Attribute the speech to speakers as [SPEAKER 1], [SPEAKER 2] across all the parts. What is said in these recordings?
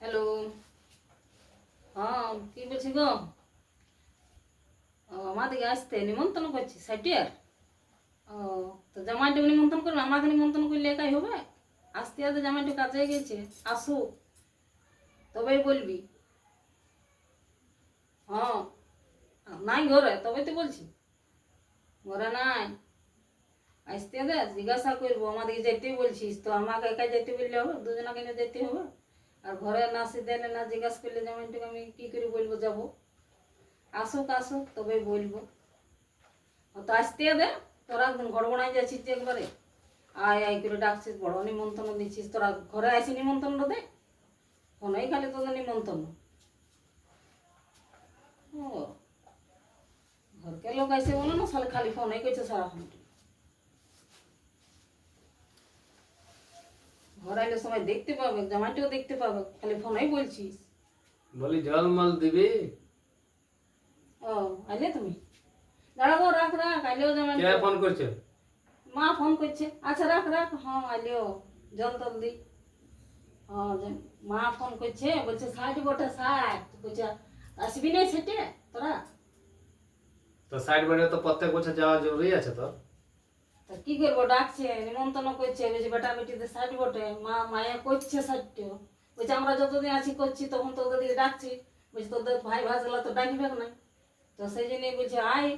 [SPEAKER 1] Hello হ্যাঁ কি বলছি গো? ও আমাদেরকে আসতে নিমন্ত্রণ করছি সাইটিয়ার ও, তো জামাইটু নিমন্ত্রণ করবে, আমাকে নিমন্ত্রণ করলে একাই হবে? আসতে আসতে জামাইটু কাজে গেছে আসুক তবেই বলবি। হ্যাঁ নাই ঘরে তবে তো বলছি। ঘরে নাই। আসতে দে জিজ্ঞাসা করব আমাদেরকে যেতে বলছিস, তো আমাকে একা যেতে বললে হবে, দুজনাকে যেতে হবে? আর ঘরে না দিলে না জিজ্ঞাসা করলে জামাইটাকে আমি কী করে বলব, যাব। আসুক আসুক, তবে বলব। তো আসতে দে, তোরা গড়বড়াই যাচ্ছিস যে একবারে। আয় আয় করে ডাকছিস, বড় নিমন্ত্রণ দিচ্ছিস তোরা ঘরে আসি নিমন্ত্রণ দে। ফোনেই খালি তোদের নিমন্ত্রণ। ও, ঘরকে লোক আসে বলে না খালি ফোনেই করছে সারাক্ষণ। ঘর আইলে সময় দেখতে পাবে জামাইটাও দেখতে পাবে খালি ফোনেই বলছিস।
[SPEAKER 2] বলি জল মল দিবি?
[SPEAKER 1] ও আইলে তুমি? দাঁড়াবো রাখ রাখ আইলেও জামাই
[SPEAKER 2] কে ফোন করছে?
[SPEAKER 1] মা ফোন করছে। আচ্ছা রাখ রাখ হ্যাঁ আইলেও জল টল দি। হ্যাঁ মা ফোন করছে বলছে ষাট বটে ষাট বলছে আসবি না সেটে তোরা?
[SPEAKER 2] তো সাইড বাড়ি তো প্রত্যেক বছর যাওয়া জরুরি আছে তো?
[SPEAKER 1] তা কি করব ডাকছে নিমন্ত্রণ করছে বলছে বেটা বেটিতে ষাট বটে মা মায়া করছে ষাটটিও বলছে আমরা যতদিন আছি করছি তখন তোদের দিকে ডাকছি। বলছে তোদের ভাই ভাজলা তো ডাকবে না। তো সেই জন্যই বলছে আয়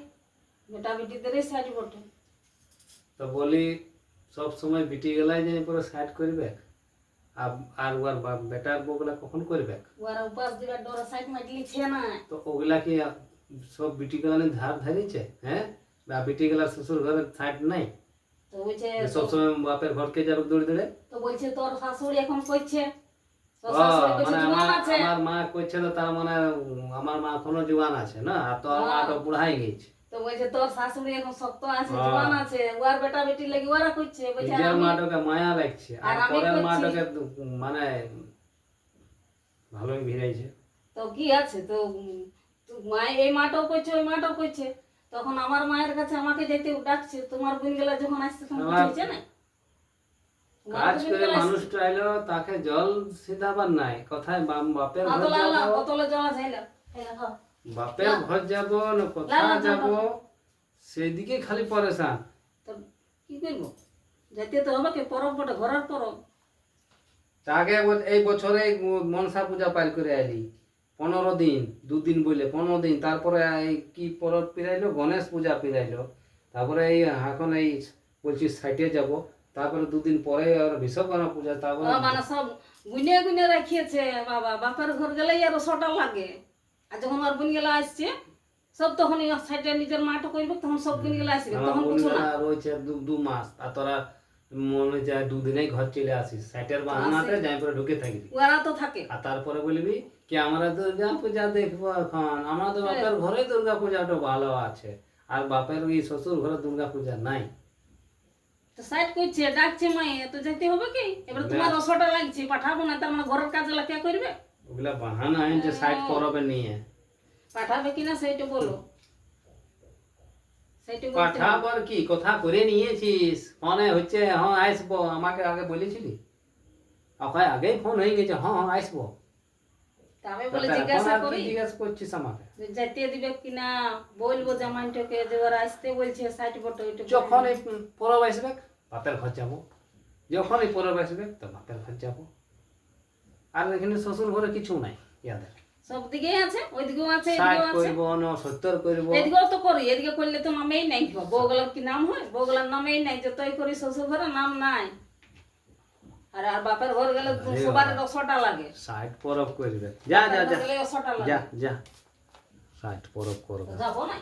[SPEAKER 1] বেটা বেটিদেরই ষাট বটে।
[SPEAKER 2] তো বলি সব সময় বিটি গেলাই যে পুরো সাইড করবে আর ওর বেটার বউগুলা কখন করবে
[SPEAKER 1] ওরা উপাস দিবার ডোরা ষাট মাটলিছে না
[SPEAKER 2] তো ওগুলা কি সব বিটি গেলা ধার ধারিছে হ্যাঁ? বিটি গেলা শ্বশুর ঘরে সাইড নাই?
[SPEAKER 1] তো বলছে
[SPEAKER 2] সবসময় বাপের ঘরকে যাবে দৌড়ে দৌড়ে
[SPEAKER 1] তো বলছে তোর শাশুড়ি এখন করছে
[SPEAKER 2] আমার মা করছে তো তার মানে আমার মা এখনও জোয়ান আছে না? আর তোর মা তো বুড়াই গেছে।
[SPEAKER 1] তো বলছে তোর শাশুড়ি এখন শক্ত আছে
[SPEAKER 2] হ্যাঁ।
[SPEAKER 1] জোয়ান আছে। ওর বেটা বেটি লাগি ওরা করছে বলছে
[SPEAKER 2] নিজের মাটাকে মায়া লাগছে। আর
[SPEAKER 1] আর
[SPEAKER 2] পরের মাটাকে মানে ভালোই ভিড়াইছে।
[SPEAKER 1] তো কি আছে? তো এই মাটাও করছে ওই মাটাও করছে তখন আমার মায়ের কাছে আমাকে যেতে ডাকছে তোমার বোন গেলা যখন আসছে তখন কিছু না
[SPEAKER 2] কাজ করে। মানুষটা এলো তাকে জল সিধাবার নাই কথায় বাম- বাপের ঘর যাব।
[SPEAKER 1] কতলে জল হ্যাঁ হ্যাঁ
[SPEAKER 2] বাপের ঘর যাব না কোথা
[SPEAKER 1] না, না,
[SPEAKER 2] যাব। সেদিকে খালি পরেশান।
[SPEAKER 1] তো কি করব? যেতে তো হবে কি পরব বটে ঘরের পরব।
[SPEAKER 2] আগে এই বছরে মনসা পূজা পাইল করে আইলি। পনেরো দিন দুদিন বলে পনেরো দিন তারপরে এই কি পরব পিরাইলো? গণেশ পূজা পিরাইলো। তারপরে এই এখন এই বলছি সাইটে যাব তারপরে দুদিন পরে আর বিশ্বকর্মা পূজা তারপরে
[SPEAKER 1] মানে সব গুনে গুনে রাখিয়েছে বাবা। বাপের ঘর গেলেই আরও ছটা লাগে। আর যখন আর বোন গেলা আসছে সব তখন সাইডে নিজের মাটা করবে তখন সব বোন গেলা আসবে তখন কিছু না।
[SPEAKER 2] রয়েছে দু- দু মাস আর তোরা মনে যায় দুদিনেই ঘর চলে আসিস। সাইটের বাহানাতে যাই পরে ঢুকে থাকবি।
[SPEAKER 1] ওরা তো থাকে।
[SPEAKER 2] আর তারপরে বলবি কি আমরা দুর্গা পূজা দেখব এখন। আমাদের বাপের ঘরে দুর্গা পূজাটা ভালো আছে। আর বাপের এই শ্বশুর ঘরে দুর্গা পূজা নাই।
[SPEAKER 1] তো সাইড করছে ডাকছে মায়ে তো যেতে হবে কি? এবার তোমার রসটা লাগছে পাঠাবো না তার মানে ঘরের কাজ করবে?
[SPEAKER 2] ওগুলা বাহানা হয় যে সাইড করবে নিয়ে।
[SPEAKER 1] পাঠাবে কিনা সেইটা বলো। হবে।
[SPEAKER 2] পাঠাবার কি কথা করে নিয়েছিস? ফোনে হচ্ছে হ্যাঁ আসব আমাকে আগে বলেছিলি? ওখানে আগেই ফোন হয়ে গেছে হ্যাঁ হ্যাঁ আসব।
[SPEAKER 1] আমি বলে জিজ্ঞাসা করি।
[SPEAKER 2] জিজ্ঞাসা করছিস আমাকে?
[SPEAKER 1] যেতে দিবে কিনা বলব জামাইটাকে যে ওরা আসতে বলছে বটো
[SPEAKER 2] যখন এই পরব আসবে ঘর যাব। যখন এই পরব আসবে তো ঘর যাব। আর এখানে শ্বশুর ঘরে কিছু নাই ইয়াদের।
[SPEAKER 1] সব দিকেই আছে ওইদিকেও আছে এদিকেও আছে।
[SPEAKER 2] করব না সত্তর
[SPEAKER 1] এদিকেও তো করি এদিকে করলে তো নামেই নাই বউগুলার কি নাম হয়? বউগুলার নামেই নাই যতই করি শ্বশুর ঘরে নাম নাই। আর আর বাপের ঘর গেলে সবার রসটা লাগে।
[SPEAKER 2] ষাট পরব করবে যা যা যা।
[SPEAKER 1] লাগে।
[SPEAKER 2] যা যা। পরব করবে।
[SPEAKER 1] যাব না